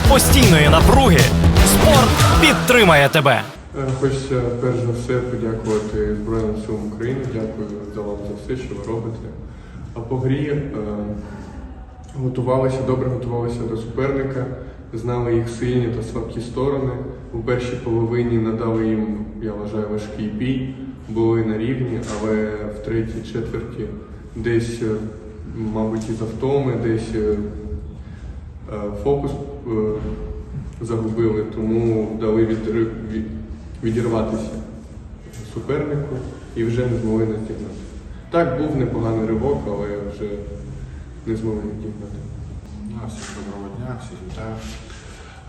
Серед постійної напруги спорт підтримає тебе. Е, Хочеться перш за все подякувати Збройним силам України. Дякую за вам за все, що ви робите. А по грі е, готувалися, добре готувалися до суперника, знали їх сильні та слабкі сторони. У першій половині надали їм, я вважаю, важкий бій, були на рівні, але в третій четверті десь, е, мабуть, із автоми, десь е, е, фокус загубили, тому дали відірватися супернику і вже не змогли настігнати. Так, був непоганий ривок, але вже не змогли. Да, всім доброго дня, всіх вітаю.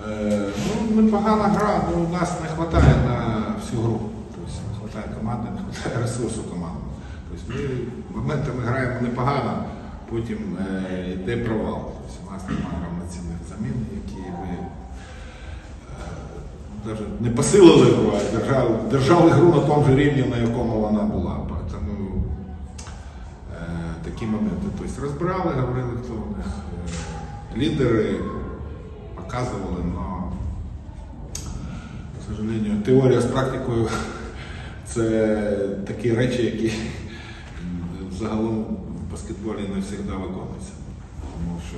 Е, ну, непогана гра, ну, у нас не вистачає на всю гру. Тобто не вистачає команди, не вистачає ресурсу команди. Тобто ми моментами граємо непогано, потім е, йде провал. Тобто у нас немає равноцінних замін, які е, навіть не посилили гру, а держали, держали гру на тому ж рівні, на якому вона була. Тому е, такі моменти. Тобто розбирали, говорили, хто у них е, лідери, показували, але, к сожалению, теорія з практикою це такі речі, які загалом в баскетболі не завжди виконуються. Тому що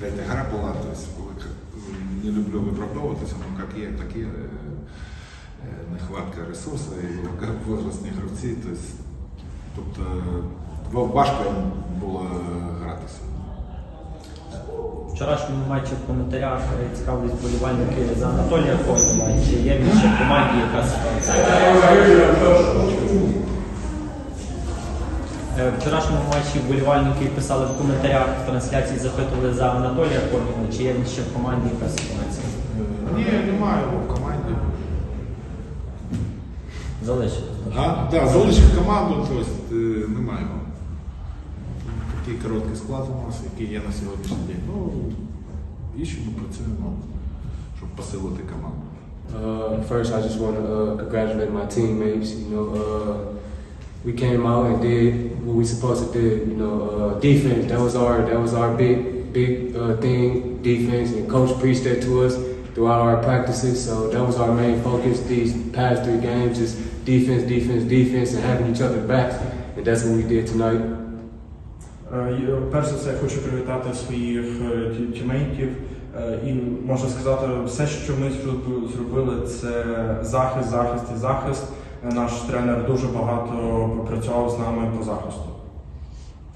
третя гра була, тобто, коли не люблю виправдовуватися, ну як є, так є. Е, е, Нехватка ресурсу і возрастні гравці. Тобто, важко їм було гратися. В вчорашньому матчі в коментарях е, цікавились болівальники за Анатолія Коваля. Чи є він ще команді яка ситуація? Е, В вчорашньому матчі вболівальники писали в коментарях в трансляції, запитували за Анатолія Ковіна, чи є він ще в команді яка ситуація. Ні, немає його в команді. Залишили. А, да, залишив команду, тобто е, немає його. Такий короткий склад у нас, який є на сьогоднішній день. Ну, іщемо, працюємо, щоб посилити команду. Uh, first, I just want to uh, congratulate my teammates. You know, uh, we came out and did what we supposed to do. You know, uh, defense. That was our that was our big big uh, thing. Defense, and coach preached that to us throughout our practices. So that was our main focus these past three games: is defense, defense, defense, and having each other backs. And that's what we did tonight. Е, я- Перш за все, я хочу привітати своїх е, ті- тімейтів е, і можна сказати, все, що ми зроб- зробили, це захист, захист і захист. Е, Наш тренер дуже багато попрацював з нами по захисту.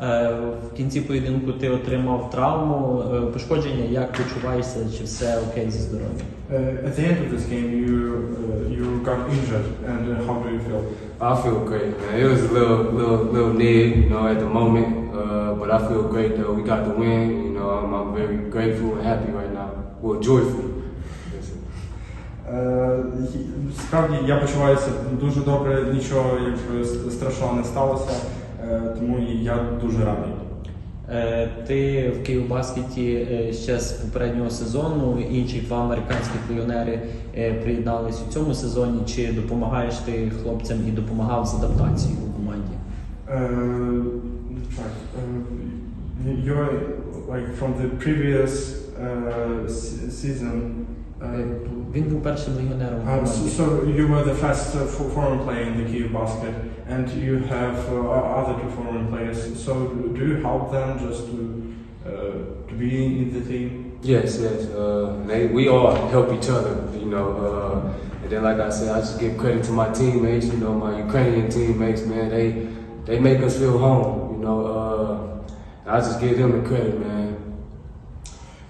Е, В кінці поєдинку ти отримав травму, е, пошкодження. Як почуваєшся? Чи все окей зі здоров'ям? Е, At the end of this game, you uh, you got injured, and uh, how do you feel? I feel great, man. It was a little, little, little nig, you know, at the moment, uh, but I feel great though. We got the win. You know, I'm, I'm very grateful and happy right now. Well, joyful. That's it. Е, й- Справді я почуваюся дуже добре, нічого страшного не сталося, е, тому я дуже радий. Е, Ти в Київбаскеті е, ще з попереднього сезону, інші два американські легіонери е, приєднались у цьому сезоні. Чи допомагаєш ти хлопцям і допомагав з адаптацією у команді? Так, you're like from the previous uh, se- season. Е, Uh, Він був першим легіонером у uh, команді. so, so you were the first uh, fo- foreign player in the Kiev basket, and you have uh, o- other two foreign players. So do you help them just to uh, to be in the team? Yes, yes. Uh, they, we all help each other, you know. Uh, and then, like I said, I just give credit to my teammates. You know, my Ukrainian teammates, man. They they make us feel home. You know. Uh, I just give them the credit, man.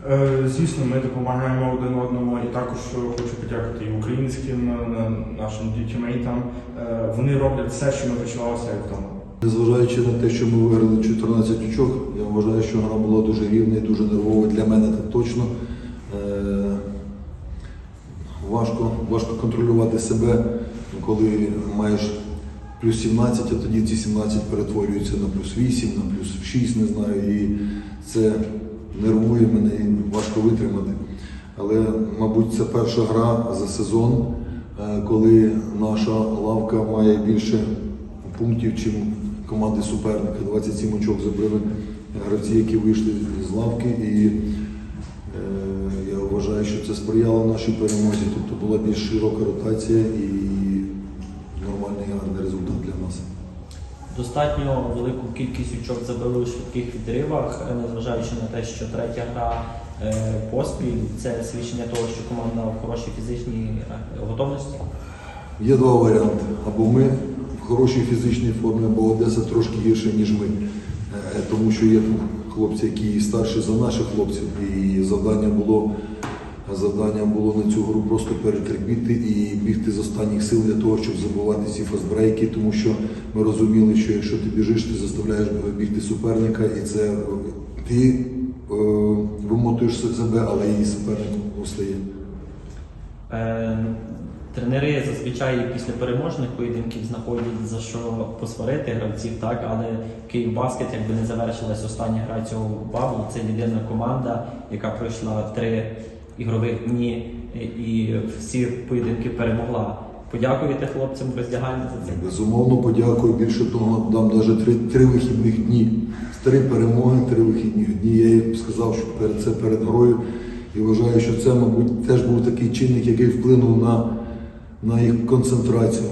Е, Звісно, ми допомагаємо один одному і також хочу подякувати і українським е, нашим тімейтам. Е, Вони роблять все, що ми почувалися як вдома. Незважаючи на те, що ми виграли 14 очок, я вважаю, що гра була дуже рівна і дуже нервова для мене так точно. Важко, важко контролювати себе, коли маєш плюс 17, а тоді ці 17 перетворюються на плюс 8, на плюс 6, не знаю. І це нервує мене важко витримати. Але, мабуть, це перша гра за сезон, е, коли наша лавка має більше пунктів, чим команди суперника. 27 очок забили гравці, які вийшли з лавки. І е, я вважаю, що це сприяло нашій перемозі. Тобто була більш широка ротація і нормальний гарний результат для нас. Достатньо велику кількість очок забили у швидких відривах, е, незважаючи на те, що третя гра е, поспіль це свідчення того, що команда в хорошій фізичній е, готовності. Є два варіанти. Або ми в хорошій фізичній формі, або Одеса трошки гірше, ніж ми. Тому що є хлопці, які старші за наших хлопців, і завдання було, завдання було на цю гру просто перетерпіти і бігти з останніх сил для того, щоб забувати ці фастбрейки, тому що ми розуміли, що якщо ти біжиш, ти заставляєш бігти суперника, і це е, ти е, вимотуєш себе, але і суперник устає. Е, Тренери зазвичай після переможних поєдинків знаходять за що посварити гравців, так але Київбаскет, якби не завершилась остання гра цього баблу, це єдина команда, яка пройшла три ігрових дні і всі поєдинки перемогла. Подякуєте хлопцям в роздягальні за це. Безумовно, подякую. Більше того, дам навіть три, три вихідних дні. Три перемоги, три вихідних дні. Я їм сказав, що перед це перед грою. І вважаю, що це, мабуть, теж був такий чинник, який вплинув на, на їх концентрацію.